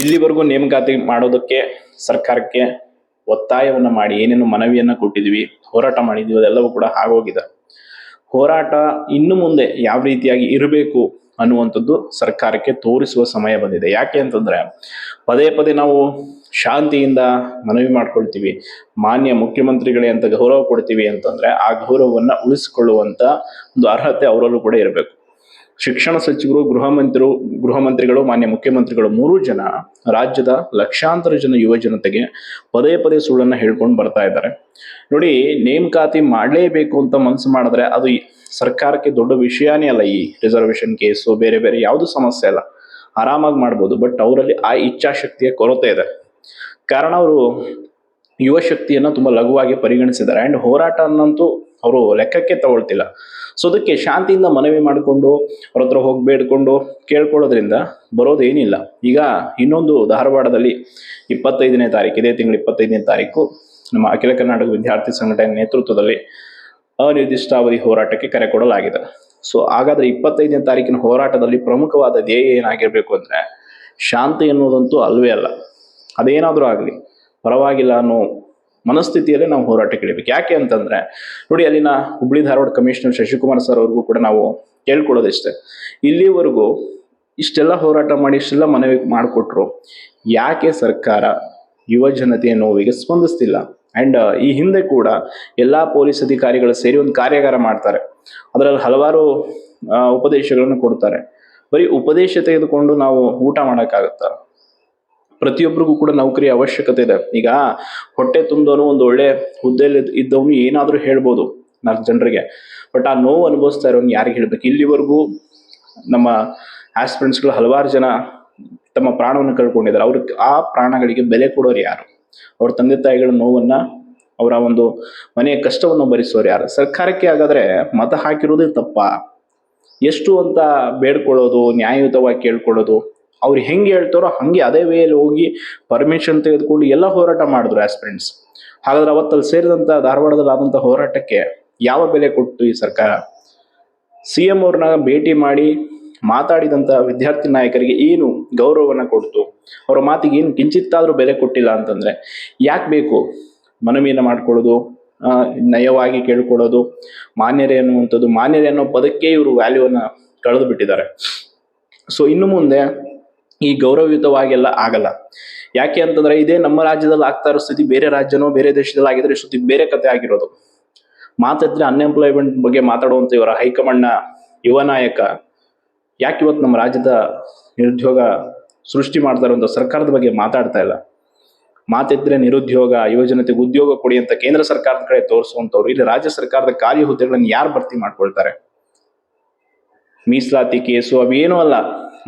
ಇಲ್ಲಿವರೆಗೂ ನೇಮಕಾತಿ ಮಾಡೋದಕ್ಕೆ ಸರ್ಕಾರಕ್ಕೆ ಒತ್ತಾಯವನ್ನು ಮಾಡಿ, ಏನೇನು ಮನವಿಯನ್ನು ಕೊಟ್ಟಿದ್ವಿ, ಹೋರಾಟ ಮಾಡಿದ್ವಿ, ಅದೆಲ್ಲವೂ ಕೂಡ ಆಗೋಗಿದೆ. ಹೋರಾಟ ಇನ್ನು ಮುಂದೆ ಯಾವ ರೀತಿಯಾಗಿ ಇರಬೇಕು ಅನ್ನುವಂಥದ್ದು ಸರ್ಕಾರಕ್ಕೆ ತೋರಿಸುವ ಸಮಯ ಬಂದಿದೆ. ಯಾಕೆ ಅಂತಂದ್ರೆ, ಪದೇ ಪದೇ ನಾವು ಶಾಂತಿಯಿಂದ ಮನವಿ ಮಾಡ್ಕೊಳ್ತೀವಿ, ಮಾನ್ಯ ಮುಖ್ಯಮಂತ್ರಿಗಳೇ ಅಂತ ಗೌರವ ಕೊಡ್ತೀವಿ ಅಂತಂದ್ರೆ, ಆ ಗೌರವವನ್ನು ಉಳಿಸಿಕೊಳ್ಳುವಂತ ಒಂದು ಅರ್ಹತೆ ಅವರಲ್ಲೂ ಕೂಡ ಇರಬೇಕು. ಶಿಕ್ಷಣ ಸಚಿವರು, ಗೃಹ ಮಂತ್ರಿಗಳು ಗೃಹ ಮಂತ್ರಿಗಳು, ಮಾನ್ಯ ಮುಖ್ಯಮಂತ್ರಿಗಳು ಮೂರು ಜನ ರಾಜ್ಯದ ಲಕ್ಷಾಂತರ ಜನ ಯುವ ಜನತೆಗೆ ಪದೇ ಪದೇ ಸುಳ್ಳನ್ನು ಹೇಳ್ಕೊಂಡು ಬರ್ತಾ ಇದ್ದಾರೆ. ನೋಡಿ ನೇಮಕಾತಿ ಮಾಡಲೇಬೇಕು ಅಂತ ಮನಸ್ಸು ಮಾಡಿದ್ರೆ ಅದು ಸರ್ಕಾರಕ್ಕೆ ದೊಡ್ಡ ವಿಷಯನೇ ಅಲ್ಲ ಈ ರಿಸರ್ವೇಶನ್ ಕೇಸು ಬೇರೆ ಬೇರೆ ಯಾವುದು ಸಮಸ್ಯೆ ಅಲ್ಲ. ಆರಾಮಾಗಿ ಮಾಡ್ಬೋದು ಬಟ್ ಅವರಲ್ಲಿ ಆ ಇಚ್ಛಾಶಕ್ತಿಯ ಕೊರತೆ ಇದೆ. ಕಾರಣ ಅವರು ಯುವ ಶಕ್ತಿಯನ್ನು ತುಂಬಾ ಲಘುವಾಗಿ ಪರಿಗಣಿಸಿದ್ದಾರೆ. ಆ್ಯಂಡ್ ಹೋರಾಟ ಅನ್ನಂತೂ ಅವರು ಲೆಕ್ಕಕ್ಕೆ ತಗೊಳ್ತಿಲ್ಲ. ಸೊ ಅದಕ್ಕೆ ಶಾಂತಿಯಿಂದ ಮನವಿ ಮಾಡಿಕೊಂಡು, ಅವ್ರ ಹತ್ರ ಹೋಗಿ ಬೇಡ್ಕೊಂಡು ಕೇಳ್ಕೊಳ್ಳೋದ್ರಿಂದ ಬರೋದೇನಿಲ್ಲ. ಈಗ ಇನ್ನೊಂದು ಧಾರವಾಡದಲ್ಲಿ ಇಪ್ಪತ್ತೈದನೇ ತಾರೀಕು, ಇದೇ ತಿಂಗಳು ಇಪ್ಪತ್ತೈದನೇ ತಾರೀಕು ನಮ್ಮ ಅಖಿಲ ಕರ್ನಾಟಕ ವಿದ್ಯಾರ್ಥಿ ಸಂಘಟನೆ ನೇತೃತ್ವದಲ್ಲಿ ಅನಿರ್ದಿಷ್ಟಾವಧಿ ಹೋರಾಟಕ್ಕೆ ಕರೆ ಕೊಡಲಾಗಿದೆ. ಸೊ ಹಾಗಾದ್ರೆ ಇಪ್ಪತ್ತೈದನೇ ತಾರೀಕಿನ ಹೋರಾಟದಲ್ಲಿ ಪ್ರಮುಖವಾದ ಧ್ಯೇಯ ಏನಾಗಿರಬೇಕು ಅಂದ್ರೆ ಶಾಂತಿ ಅನ್ನೋದಂತೂ ಅಲ್ವೇ ಅಲ್ಲ. ಅದೇನಾದರೂ ಆಗಲಿ, ಪರವಾಗಿಲ್ಲ ಅನ್ನೋ ಮನಸ್ಥಿತಿಯಲ್ಲೇ ನಾವು ಹೋರಾಟಕ್ಕೆ ಇಳಿಬೇಕು ಯಾಕೆ ಅಂತಂದ್ರೆ, ನೋಡಿ ಅಲ್ಲಿನ ಹುಬ್ಳಿ ಧಾರವಾಡ ಕಮಿಷನರ್ ಶಶಿಕುಮಾರ್ ಸರ್ ಅವ್ರಿಗೂ ಕೂಡ ನಾವು ಕೇಳ್ಕೊಳ್ಳೋದಿಷ್ಟೇ. ಇಲ್ಲಿವರೆಗೂ ಇಷ್ಟೆಲ್ಲ ಹೋರಾಟ ಮಾಡಿ, ಇಷ್ಟೆಲ್ಲ ಮನವಿ ಮಾಡಿಕೊಟ್ರು. ಯಾಕೆ ಸರ್ಕಾರ ಯುವ ಜನತೆಯ ನೋವಿಗೆ ಸ್ಪಂದಿಸ್ತಿಲ್ಲ? ಅಂಡ್, ಈ ಹಿಂದೆ ಕೂಡ ಎಲ್ಲ ಪೊಲೀಸ್ ಅಧಿಕಾರಿಗಳು ಸೇರಿ ಒಂದು ಕಾರ್ಯಾಗಾರ ಮಾಡ್ತಾರೆ. ಅದರಲ್ಲಿ ಹಲವಾರು ಉಪದೇಶಗಳನ್ನು ಕೊಡ್ತಾರೆ. ಬರೀ ಉಪದೇಶ ತೆಗೆದುಕೊಂಡು ನಾವು ಊಟ ಮಾಡೋಕ್ಕಾಗತ್ತಾ? ಪ್ರತಿಯೊಬ್ಬರಿಗೂ ಕೂಡ ನೌಕರಿ ಅವಶ್ಯಕತೆ ಇದೆ. ಈಗ ಹೊಟ್ಟೆ ತುಂಬೋನು ಒಂದು ಒಳ್ಳೆ ಹುದ್ದೆಯಲ್ಲಿ ಇದ್ದವನು ಏನಾದರೂ ಹೇಳ್ಬೋದು ನಾಲ್ಕು ಜನರಿಗೆ. ಬಟ್ ಆ ನೋವು ಅನುಭವಿಸ್ತಾ ಇರೋನು ಯಾರಿಗೆ ಹೇಳ್ಬೇಕು? ಇಲ್ಲಿವರೆಗೂ ನಮ್ಮ ಆಸ್ಪಿರೆಂಟ್ಸ್ಗಳು ಹಲವಾರು ಜನ ತಮ್ಮ ಪ್ರಾಣವನ್ನು ಕಳ್ಕೊಂಡಿದ್ದಾರೆ. ಅವ್ರಿಗೆ ಆ ಪ್ರಾಣಗಳಿಗೆ ಬೆಲೆ ಕೊಡೋರು ಯಾರು? ಅವ್ರ ತಂದೆ ತಾಯಿಗಳ ನೋವನ್ನ, ಅವರ ಒಂದು ಮನೆಯ ಕಷ್ಟವನ್ನು ಭರಿಸೋರು ಯಾರು? ಸರ್ಕಾರಕ್ಕೆ ಹಾಗಾದರೆ ಮತ ಹಾಕಿರೋದೇ ತಪ್ಪ? ಎಷ್ಟು ಅಂತ ಬೇಡ್ಕೊಳ್ಳೋದು, ನ್ಯಾಯಯುತವಾಗಿ ಕೇಳ್ಕೊಳ್ಳೋದು ಅವ್ರು ಹೆಂಗೆ ಹೇಳ್ತಾರೋ ಹಂಗೆ ಅದೇ ವೇಯಲ್ಲಿ ಹೋಗಿ ಪರ್ಮಿಷನ್ ತೆಗೆದುಕೊಂಡು ಎಲ್ಲ ಹೋರಾಟ ಮಾಡಿದ್ರು ಆಸ್ಪಿರೆಂಟ್ಸ್ ಹಾಗಾದ್ರೆ ಅವತ್ತಲ್ಲಿ ಸೇರಿದಂತ ಧಾರವಾಡದಲ್ಲಿ ಆದಂತ ಹೋರಾಟಕ್ಕೆ ಯಾವ ಬೆಲೆ ಕೊಟ್ಟು ಈ ಸರ್ಕಾರ? ಸಿ ಎಂ ಅವ್ರನ್ನ ಭೇಟಿ ಮಾಡಿ ಮಾತಾಡಿದಂತ ವಿದ್ಯಾರ್ಥಿ ನಾಯಕರಿಗೆ ಏನು ಗೌರವವನ್ನ ಕೊಡ್ತು? ಅವರ ಮಾತಿಗೆ ಏನು ಕಿಂಚಿತ್ತಾದ್ರೂ ಬೆಲೆ ಕೊಟ್ಟಿಲ್ಲ ಅಂತಂದ್ರೆ ಯಾಕೆ ಬೇಕು? ಮನವಿಯನ್ನ ಮಾಡ್ಕೊಳ್ಳೋದು ನಯವಾಗಿ ಕೇಳ್ಕೊಳ್ಳೋದು, ಮಾನ್ಯರೇ ಅನ್ನುವಂಥದ್ದು, ಮಾನ್ಯರೇ ಅನ್ನೋ ಪದಕ್ಕೆ ಇವರು ವ್ಯಾಲ್ಯೂವನ್ನು ಕಳೆದು ಬಿಟ್ಟಿದ್ದಾರೆ ಸೊ ಇನ್ನು ಮುಂದೆ ಈ ಗೌರವಯುತವಾಗೆಲ್ಲ, ಆಗಲ್ಲ. ಯಾಕೆ ಅಂತಂದ್ರೆ ಇದೇ ನಮ್ಮ ರಾಜ್ಯದಲ್ಲಿ ಆಗ್ತಾ ಇರೋ ಸ್ಥಿತಿ ಬೇರೆ ರಾಜ್ಯನೋ ಬೇರೆ ದೇಶದಲ್ಲಿ ಆಗಿದ್ರೆ ಸುದ್ದಿ ಬೇರೆ ಕತೆ ಆಗಿರೋದು. ಮಾತಾಡಿದ್ರೆ ಅನ್ಎಂಪ್ಲಾಯ್ಮೆಂಟ್ ಬಗ್ಗೆ ಮಾತಾಡುವಂತ ಇವರ ಹೈಕಮಾಂಡ್ನ ಯುವ ನಾಯಕ, ಯಾಕೆ ಇವತ್ತು ನಮ್ಮ ರಾಜ್ಯದ ನಿರುದ್ಯೋಗ ಸೃಷ್ಟಿ ಮಾಡ್ತಾ ಇರುವಂತ ಸರ್ಕಾರದ ಬಗ್ಗೆ ಮಾತಾಡ್ತಾ ಇಲ್ಲ? ಮಾತಿದ್ರೆ ನಿರುದ್ಯೋಗ, ಯುವಜನತೆಗೆ ಉದ್ಯೋಗ ಕೊಡಿ ಅಂತ ಕೇಂದ್ರ ಸರ್ಕಾರದ ಕಡೆ ತೋರಿಸುವಂತವ್ರು ಇಲ್ಲಿ ರಾಜ್ಯ ಸರ್ಕಾರದ ಖಾಲಿ ಹುದ್ದೆಗಳನ್ನು ಯಾರು ಭರ್ತಿ ಮಾಡ್ಕೊಳ್ತಾರೆ? ಮೀಸಲಾತಿ ಕೇಸು, ಅವೇನೂ ಅಲ್ಲ.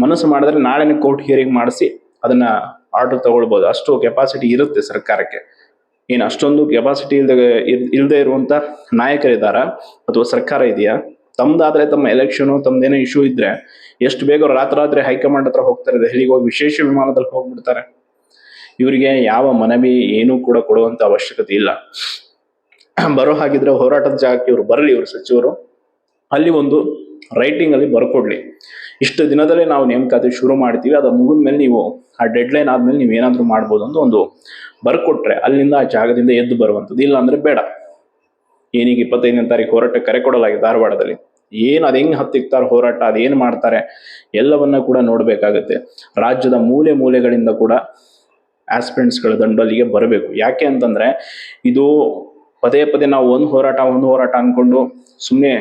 ಮನಸ್ಸು ಮಾಡಿದ್ರೆ ನಾಳೆನೇ ಕೋರ್ಟ್ ಹಿಯರಿಂಗ್ ಮಾಡಿಸಿ ಅದನ್ನ ಆರ್ಡರ್ ತಗೊಳ್ಬೋದು. ಅಷ್ಟು ಕೆಪಾಸಿಟಿ ಇರುತ್ತೆ ಸರ್ಕಾರಕ್ಕೆ. ಏನು ಅಷ್ಟೊಂದು ಕೆಪಾಸಿಟಿ ಇಲ್ದೆ ಇಲ್ಲದೆ ಇರುವಂತ ನಾಯಕರಿದ್ದಾರ ಅಥವಾ ಸರ್ಕಾರ ಇದೆಯಾ? ತಮ್ದಾದ್ರೆ ತಮ್ಮ ಎಲೆಕ್ಷನು ತಮ್ದೇನೋ ಇಶ್ಯೂ ಇದ್ರೆ ಎಷ್ಟು ಬೇಗ ರಾತ್ರಾತ್ರಿ ಹೈಕಮಾಂಡ್ ಹತ್ರ ಹೋಗ್ತಾರೆ, ದೆಹಲಿಗೆ ಹೋಗಿ ವಿಶೇಷ ವಿಮಾನದಲ್ಲಿ ಹೋಗ್ಬಿಡ್ತಾರೆ. ಇವರಿಗೆ ಯಾವ ಮನವಿ ಏನೂ ಕೂಡ ಕೊಡುವಂತ ಅವಶ್ಯಕತೆ ಇಲ್ಲ. ಬರೋ ಹಾಗಿದ್ರೆ ಹೋರಾಟದ ಜಾಗಕ್ಕೆ ಇವರು ಬರಲಿ ಇವರು ಸಚಿವರು. ಅಲ್ಲಿ ಒಂದು ರೈಟಿಂಗ್ ಅಲ್ಲಿ ಬರ್ಕೊಡ್ಲಿ. ಇಷ್ಟು ದಿನದಲ್ಲೇ ನಾವು ನೇಮಕಾತಿ ಶುರು ಮಾಡ್ತೀವಿ. ಅದು ಮುಗಿದ ಮೇಲೆ ನೀವು ಆ ಡೆಡ್ ಲೈನ್ ಆದ್ಮೇಲೆ ನೀವು ಏನಾದರೂ ಮಾಡ್ಬೋದು ಅಂತ ಒಂದು ಬರ್ಕೊಟ್ರೆ ಅಲ್ಲಿಂದ ಆ ಜಾಗದಿಂದ ಎದ್ದು ಬರುವಂಥದ್ದು. ಇಲ್ಲ ಅಂದ್ರೆ ಬೇಡ. ಏನೀಗ ಇಪ್ಪತ್ತೈದನೇ ತಾರೀಕು ಹೋರಾಟ ಕರೆ ಕೊಡಲಾಗಿದೆ ಧಾರವಾಡದಲ್ಲಿ. ಏನು ಅದು ಹೆಂಗೆ ಹತ್ತಿಕ್ತಾರೆ ಹೋರಾಟ ಅದೇನು ಮಾಡ್ತಾರೆ ಎಲ್ಲವನ್ನ ಕೂಡ ನೋಡಬೇಕಾಗುತ್ತೆ. ರಾಜ್ಯದ ಮೂಲೆ ಮೂಲೆಗಳಿಂದ ಕೂಡ ಆಸ್ಪಿರೆಂಟ್ಸ್ಗಳ ದಂಡಲ್ಲಿಗೆ ಬರಬೇಕು. ಯಾಕೆ ಅಂತಂದ್ರೆ ಇದು ಪದೇ ಪದೇ ನಾವು ಒಂದು ಹೋರಾಟ ಒಂದು ಹೋರಾಟ ಅನ್ಕೊಂಡು ಸುಮ್ಮನೆ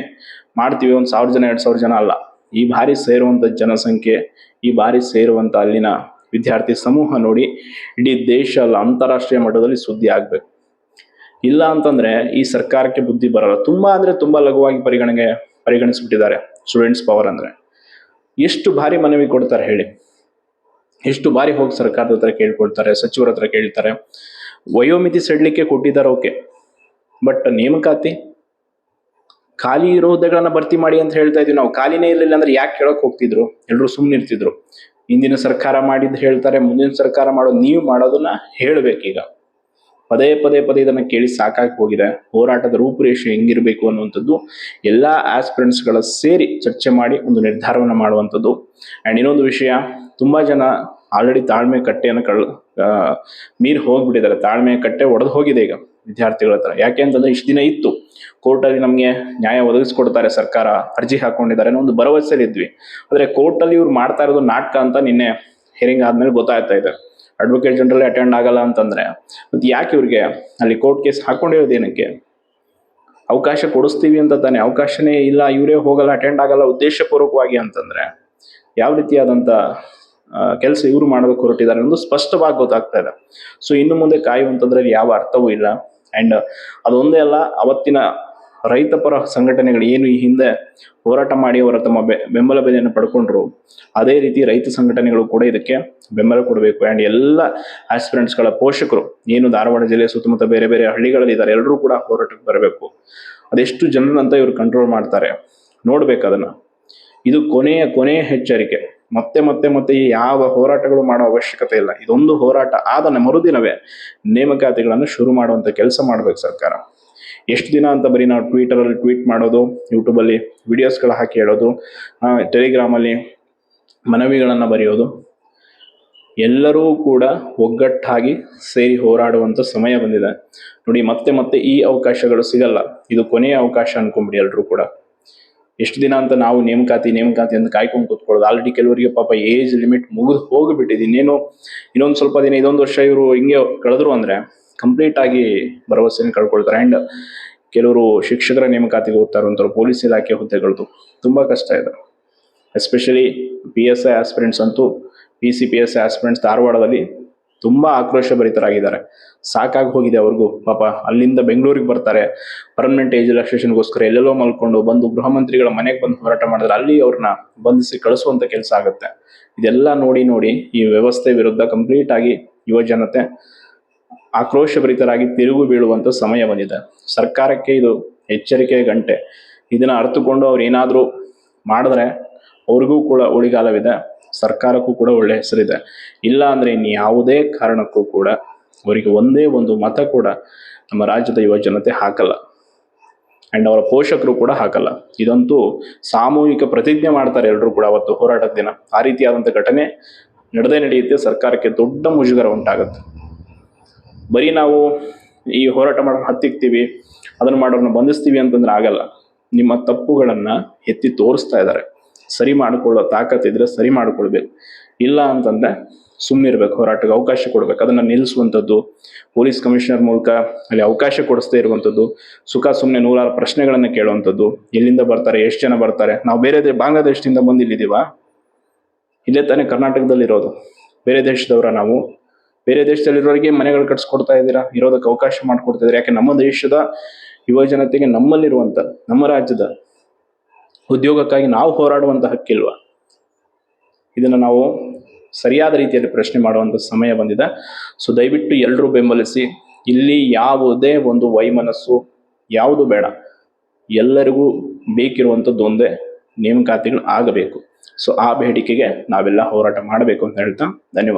ಮಾಡ್ತೀವಿ. ಒಂದು ಸಾವಿರ ಜನ, ಎರಡು ಸಾವಿರ ಜನ ಅಲ್ಲ. ಈ ಬಾರಿ ಸೇರುವಂತ ಜನಸಂಖ್ಯೆ, ಈ ಬಾರಿ ಸೇರುವಂತ ಅಲ್ಲಿನ ವಿದ್ಯಾರ್ಥಿ ಸಮೂಹ ನೋಡಿ ಇಡೀ ದೇಶ ಅಲ್ಲ, ಅಂತಾರಾಷ್ಟ್ರೀಯ ಮಟ್ಟದಲ್ಲಿ ಸುದ್ದಿ ಆಗ್ಬೇಕು. ಇಲ್ಲ ಅಂತಂದ್ರೆ ಈ ಸರ್ಕಾರಕ್ಕೆ ಬುದ್ಧಿ ಬರಲ್ಲ. ತುಂಬಾ ಅಂದ್ರೆ ತುಂಬಾ ಲಘುವಾಗಿ ಪರಿಗಣನೆ, ಪರಿಗಣಿಸ್ಬಿಟ್ಟಿದ್ದಾರೆ ಸ್ಟೂಡೆಂಟ್ಸ್ ಪವರ್ ಅಂದ್ರೆ. ಎಷ್ಟು ಬಾರಿ ಮನವಿ ಕೊಡ್ತಾರೆ ಹೇಳಿ. ಎಷ್ಟು ಬಾರಿ ಹೋಗಿ ಸರ್ಕಾರದ ಹತ್ರ ಕೇಳ್ಕೊಳ್ತಾರೆ, ಸಚಿವರ ಹತ್ರ ಕೇಳ್ತಾರೆ. ವಯೋಮಿತಿ ಸಡ್ಲಿಕ್ಕೆ ಕೊಟ್ಟಿದ್ದಾರೆ ಓಕೆ ಬಟ್ ನೇಮಕಾತಿ? ಖಾಲಿ ಇರೋ ಹುದ್ದೆಗಳನ್ನ ಭರ್ತಿ ಮಾಡಿ ಅಂತ ಹೇಳ್ತಾ ಇದೀವಿ. ನಾವು ಖಾಲಿನೇ ಇರಲಿಲ್ಲ ಅಂದ್ರೆ ಯಾಕೆ ಕೇಳಕ್ ಹೋಗ್ತಿದ್ರು? ಎಲ್ಲರೂ ಸುಮ್ಮನೆ ಇರ್ತಿದ್ರು. ಇಂದಿನ ಸರ್ಕಾರ ಮಾಡಿದ್ದು ಹೇಳ್ತಾರೆ, ಮುಂದಿನ ಸರ್ಕಾರ ಮಾಡೋದು ನೀವು ಮಾಡೋದನ್ನ ಹೇಳ್ಬೇಕೀಗ. ಪದೇ ಪದೇ ಪದೇ ಇದನ್ನ ಕೇಳಿ ಸಾಕಾಗಿ ಹೋಗಿದೆ. ಹೋರಾಟದ ರೂಪುರೇಷೆ ಹೆಂಗಿರಬೇಕು ಅನ್ನುವಂಥದ್ದು, ಎಲ್ಲಾ ಆಸ್ಪಿರೆಂಟ್ಸ್ಗಳ ಸೇರಿ ಚರ್ಚೆ ಮಾಡಿ ಒಂದು ನಿರ್ಧಾರವನ್ನ ಮಾಡುವಂಥದ್ದು. ಅಂಡ್ ಇನ್ನೊಂದು ವಿಷಯ, ತುಂಬಾ ಜನ ಆಲ್ರೆಡಿ ತಾಳ್ಮೆ ಕಟ್ಟೆಯನ್ನು ಕಳ್ ಮೀರಿ ಹೋಗ್ಬಿಟ್ಟಿದ್ದಾರೆ. ತಾಳ್ಮೆ ಕಟ್ಟೆ ಒಡೆದು ಹೋಗಿದೆ ಈಗ ವಿದ್ಯಾರ್ಥಿಗಳ ಹತ್ರ. ಯಾಕೆ ಅಂತಂದ್ರೆ ಇಷ್ಟು ದಿನ ಇತ್ತು ಕೋರ್ಟಲ್ಲಿ ನಮಗೆ ನ್ಯಾಯ ಒದಗಿಸ್ಕೊಡ್ತಾರೆ ಸರ್ಕಾರ, ಅರ್ಜಿ ಹಾಕೊಂಡಿದ್ದಾರೆ ಅನ್ನೋ ಒಂದು ಭರವಸೆಯಲ್ಲಿ ಇದ್ವಿ. ಆದ್ರೆ ಕೋರ್ಟಲ್ಲಿ ಇವ್ರು ಮಾಡ್ತಾ ಇರೋದು ನಾಟಕ ಅಂತ ನಿನ್ನೆ ಹೆರಿಂಗ್ ಆದ್ಮೇಲೆ ಗೊತ್ತಾಗ್ತಾ ಇದೆ. ಅಡ್ವೊಕೇಟ್ ಜನರಲ್ ಅಟೆಂಡ್ ಆಗಲ್ಲ ಅಂತಂದ್ರೆ. ಮತ್ತೆ ಯಾಕೆ ಇವ್ರಿಗೆ ಅಲ್ಲಿ ಕೋರ್ಟ್ ಕೇಸ್ ಹಾಕೊಂಡಿರೋದು ಏನಕ್ಕೆ? ಅವಕಾಶ ಕೊಡಿಸ್ತೀವಿ ಅಂತ ತಾನೆ. ಅವಕಾಶನೇ ಇಲ್ಲ, ಇವರೇ ಹೋಗಲ್ಲ ಅಟೆಂಡ್ ಆಗಲ್ಲ ಉದ್ದೇಶಪೂರ್ವಕವಾಗಿ ಅಂತಂದ್ರೆ. ಯಾವ ರೀತಿಯಾದಂಥ ಕೆಲಸ ಇವರು ಮಾಡಬೇಕು ಹೊರಟಿದ್ದಾರೆ ಅನ್ನೋದು ಸ್ಪಷ್ಟವಾಗಿ ಗೊತ್ತಾಗ್ತಾ ಇದೆ. ಸೊ ಇನ್ನು ಮುಂದೆ ಕಾಯುವಂತಂದ್ರೆ ಯಾವ ಅರ್ಥವೂ ಇಲ್ಲ. ಅಂಡ್ ಅದೊಂದೇ ಅಲ್ಲ, ಅವತ್ತಿನ ರೈತಪರ ಸಂಘಟನೆಗಳು ಏನು ಈ ಹಿಂದೆ ಹೋರಾಟ ಮಾಡಿ ಅವರ ತಮ್ಮ ಬೆಂಬಲ ಬೆಲೆಯನ್ನು ಪಡ್ಕೊಂಡ್ರು, ಅದೇ ರೀತಿ ರೈತ ಸಂಘಟನೆಗಳು ಕೂಡ ಇದಕ್ಕೆ ಬೆಂಬಲ ಕೊಡಬೇಕು. ಅಂಡ್ ಎಲ್ಲ ಆಸ್ಪಿರೆಂಟ್ಸ್ಗಳ ಪೋಷಕರು, ಏನು ಧಾರವಾಡ ಜಿಲ್ಲೆಯ ಸುತ್ತಮುತ್ತ ಬೇರೆ ಬೇರೆ ಹಳ್ಳಿಗಳಲ್ಲಿ ಇದ್ದಾರೆ, ಎಲ್ಲರೂ ಕೂಡ ಹೋರಾಟಕ್ಕೆ ಬರಬೇಕು. ಅದೆಷ್ಟು ಜನರಂತ ಇವರು ಕಂಟ್ರೋಲ್ ಮಾಡ್ತಾರೆ. ನೋಡ್ಬೇಕು ಅದನ್ನ. ಇದು ಕೊನೆಯ ಕೊನೆಯ ಎಚ್ಚರಿಕೆ. ಮತ್ತೆ ಮತ್ತೆ ಮತ್ತೆ ಯಾವ ಹೋರಾಟಗಳು ಮಾಡೋ ಅವಶ್ಯಕತೆ ಇಲ್ಲ. ಇದೊಂದು ಹೋರಾಟ ಆದ ಮರುದಿನವೇ ನೇಮಕಾತಿಗಳನ್ನು ಶುರು ಮಾಡುವಂತ ಕೆಲಸ ಮಾಡ್ಬೇಕು ಸರ್ಕಾರ. ಎಷ್ಟು ದಿನ ಅಂತ ಬರೀ ನಾವು ಟ್ವಿಟರಲ್ಲಿ ಟ್ವೀಟ್ ಮಾಡೋದು ಯೂಟ್ಯೂಬಲ್ಲಿ ವಿಡಿಯೋಸ್ಗಳು ಹಾಕಿ ಹೇಳೋದು ಟೆಲಿಗ್ರಾಮಲ್ಲಿ ಮನವಿಗಳನ್ನು ಬರೆಯೋದು, ಎಲ್ಲರೂ ಕೂಡ ಒಗ್ಗಟ್ಟಾಗಿ ಸೇರಿ ಹೋರಾಡುವಂತ ಸಮಯ ಬಂದಿದೆ. ನೋಡಿ ಮತ್ತೆ ಮತ್ತೆ ಈ ಅವಕಾಶಗಳು ಸಿಗಲ್ಲ. ಇದು ಕೊನೆಯ ಅವಕಾಶ ಅನ್ಕೊಂಬಿಡಿ ಎಲ್ಲರೂ ಕೂಡ. ಎಷ್ಟು ದಿನ ಅಂತ ನಾವು ನೇಮಕಾತಿ ನೇಮಕಾತಿ ಅಂತ ಕಾಯ್ಕೊಂಡು ಕೂತ್ಕೊಳ್ಳೋದು. ಆಲ್ರೆಡಿ ಕೆಲವರಿಗೆ ಪಾಪ ಏಜ್ ಲಿಮಿಟ್ ಮುಗಿದು ಹೋಗಿಬಿಟ್ಟಿದೆ. ಇನ್ನೇನು, ಇನ್ನೊಂದು ಸ್ವಲ್ಪ ದಿನ ಇದೊಂದು ವರ್ಷ ಇವರು ಹಿಂಗೆ ಕಳೆದ್ರು ಅಂದ್ರೆ ಕಂಪ್ಲೀಟ್ ಆಗಿ ಭರವಸೆಯನ್ನು ಕಳ್ಕೊಳ್ತಾರೆ. ಅಂಡ್ ಕೆಲವರು ಶಿಕ್ಷಕರ ನೇಮಕಾತಿಗೆ ಹೋಗ್ತಾ ಇರುವಂಥವ್ರು ಪೊಲೀಸ್ ಇಲಾಖೆ ಹುದ್ದೆಗಳದ್ದು ತುಂಬಾ ಕಷ್ಟ ಇದೆ. Especially P S I aspirants ಅಂತೂ P C P S I aspirants ಧಾರವಾಡದಲ್ಲಿ ತುಂಬಾ ಆಕ್ರೋಶ ಭರಿತರಾಗಿದ್ದಾರೆ ಸಾಕಾಗಿ ಹೋಗಿದೆ ಅವ್ರಿಗೂ. ಪಾಪ ಅಲ್ಲಿಂದ ಬೆಂಗಳೂರಿಗೆ ಬರ್ತಾರೆ. ಪರ್ಮನೆಂಟ್ ಏಜ್ ರಿಲ್ಯಾಕ್ಸೇಷನ್ಗೋಸ್ಕರ ಎಲ್ಲೆಲ್ಲೋ ಮಲ್ಕೊಂಡು ಬಂದು ಗೃಹ ಮಂತ್ರಿಗಳ ಮನೆಗೆ ಬಂದು ಹೋರಾಟ ಮಾಡಿದ್ರೆ ಅಲ್ಲಿ ಅವ್ರನ್ನ ಬಂಧಿಸಿ ಕಳಿಸುವಂತ ಕೆಲಸ ಆಗುತ್ತೆ. ಇದೆಲ್ಲ ನೋಡಿ ನೋಡಿ ಈ ವ್ಯವಸ್ಥೆ ವಿರುದ್ಧ ಕಂಪ್ಲೀಟ್ ಆಗಿ ಯುವ ಜನತೆ ಆಕ್ರೋಶಭರಿತರಾಗಿ ತಿರುಗು ಬೀಳುವಂತ ಸಮಯ ಬಂದಿದೆ. ಸರ್ಕಾರಕ್ಕೆ ಇದು ಎಚ್ಚರಿಕೆ ಗಂಟೆ. ಇದನ್ನ ಅರ್ಥಕೊಂಡು ಅವ್ರು ಏನಾದರೂ ಮಾಡಿದ್ರೆ ಅವ್ರಿಗೂ ಕೂಡ ಉಳಿಗಾಲವಿದೆ. ಸರ್ಕಾರಕ್ಕೂ ಕೂಡ ಒಳ್ಳೆ ಹೆಸರಿದೆ. ಇಲ್ಲ ಅಂದ್ರೆ ಇನ್ನು ಯಾವುದೇ ಕಾರಣಕ್ಕೂ ಕೂಡ ಅವರಿಗೆ ಒಂದೇ ಒಂದು ಮತ ಕೂಡ ನಮ್ಮ ರಾಜ್ಯದ ಯುವ ಜನತೆ ಹಾಕಲ್ಲ. ಅಂಡ್ ಅವರ ಪೋಷಕರು ಕೂಡ ಹಾಕಲ್ಲ. ಇದಂತೂ ಸಾಮೂಹಿಕ ಪ್ರತಿಜ್ಞೆ ಮಾಡ್ತಾರೆ ಎಲ್ಲರೂ ಕೂಡ ಅವತ್ತು ಹೋರಾಟದ ದಿನ. ಆ ರೀತಿಯಾದಂಥ ಘಟನೆ ನಡೆದೇ ನಡೆಯುತ್ತೆ. ಸರ್ಕಾರಕ್ಕೆ ದೊಡ್ಡ ಮುಜುಗರ ಉಂಟಾಗುತ್ತೆ. ಬರೀ ನಾವು ಈ ಹೋರಾಟ ಮಾಡೋಣ ಹತ್ತಿಕ್ತೀವಿ, ಅದನ್ನು ಮಾಡೋರನ್ನ ಬಂಧಿಸ್ತೀವಿ ಅಂತಂದ್ರೆ ಆಗಲ್ಲ. ನಿಮ್ಮ ತಪ್ಪುಗಳನ್ನು ಎತ್ತಿ ತೋರಿಸ್ತಾ ಇದ್ದಾರೆ. ಸರಿ ಮಾಡ್ಕೊಳ್ಳೋ ತಾಕತ್ತಿದ್ರೆ ಸರಿ ಮಾಡಿಕೊಳ್ಬೇಕು. ಇಲ್ಲ ಅಂತಂದ್ರೆ ಸುಮ್ಮನಿರ್ಬೇಕು ಹೋರಾಟಕ್ಕೆ ಅವಕಾಶ ಕೊಡ್ಬೇಕು. ಅದನ್ನ ನಿಲ್ಲಿಸುವಂಥದ್ದು, ಪೊಲೀಸ್ ಕಮಿಷನರ್ ಮೂಲಕ ಅಲ್ಲಿ ಅವಕಾಶ ಕೊಡಿಸ್ದೇ ಇರುವಂಥದ್ದು, ಸುಖ ಸುಮ್ಮನೆ ನೂರಾರು ಪ್ರಶ್ನೆಗಳನ್ನ ಕೇಳುವಂಥದ್ದು, ಎಲ್ಲಿಂದ ಬರ್ತಾರೆ, ಎಷ್ಟು ಜನ ಬರ್ತಾರೆ, ನಾವು ಬೇರೆ ಬಾಂಗ್ಲಾದೇಶದಿಂದ ಬಂದು ಇಲ್ಲಿದ್ದೀವಾ? ಇಲ್ಲೇ ತಾನೇ ಕರ್ನಾಟಕದಲ್ಲಿರೋದು ಬೇರೆ ದೇಶದವರ ನಾವು? ಬೇರೆ ದೇಶದಲ್ಲಿರೋರಿಗೆ ಮನೆಗಳು ಕಟ್ಸ್ಕೊಡ್ತಾ ಇದ್ದೀರಾ? ಇರೋದಕ್ಕೆ ಅವಕಾಶ ಮಾಡ್ಕೊಡ್ತಾ ಯಾಕೆ ನಮ್ಮ ದೇಶದ ಯುವ ಜನತೆಗೆ ನಮ್ಮಲ್ಲಿರುವಂಥ ನಮ್ಮ ರಾಜ್ಯದ ಉದ್ಯೋಗಕ್ಕಾಗಿ ನಾವು ಹೋರಾಡುವಂಥ ಹಕ್ಕಿಲ್ವಾ ಇದನ್ನು ನಾವು ಸರಿಯಾದ ರೀತಿಯಲ್ಲಿ ಪ್ರಶ್ನೆ ಮಾಡುವಂಥ ಸಮಯ ಬಂದಿದೆ. ಸೊ ದಯವಿಟ್ಟು ಎಲ್ಲರೂ ಬೆಂಬಲಿಸಿ, ಇಲ್ಲಿ ಯಾವುದೇ ಒಂದು ವೈಮನಸ್ಸು ಯಾವುದು ಬೇಡ. ಎಲ್ಲರಿಗೂ ಬೇಕಿರುವಂಥದ್ದು ಒಂದೇ ನೇಮಕಾತಿಗಳು ಆಗಬೇಕು. ಸೊ ಆ ಬೇಡಿಕೆಗೆ ನಾವೆಲ್ಲ ಹೋರಾಟ ಮಾಡಬೇಕು ಅಂತ ಹೇಳ್ತಾ ಧನ್ಯವಾದ.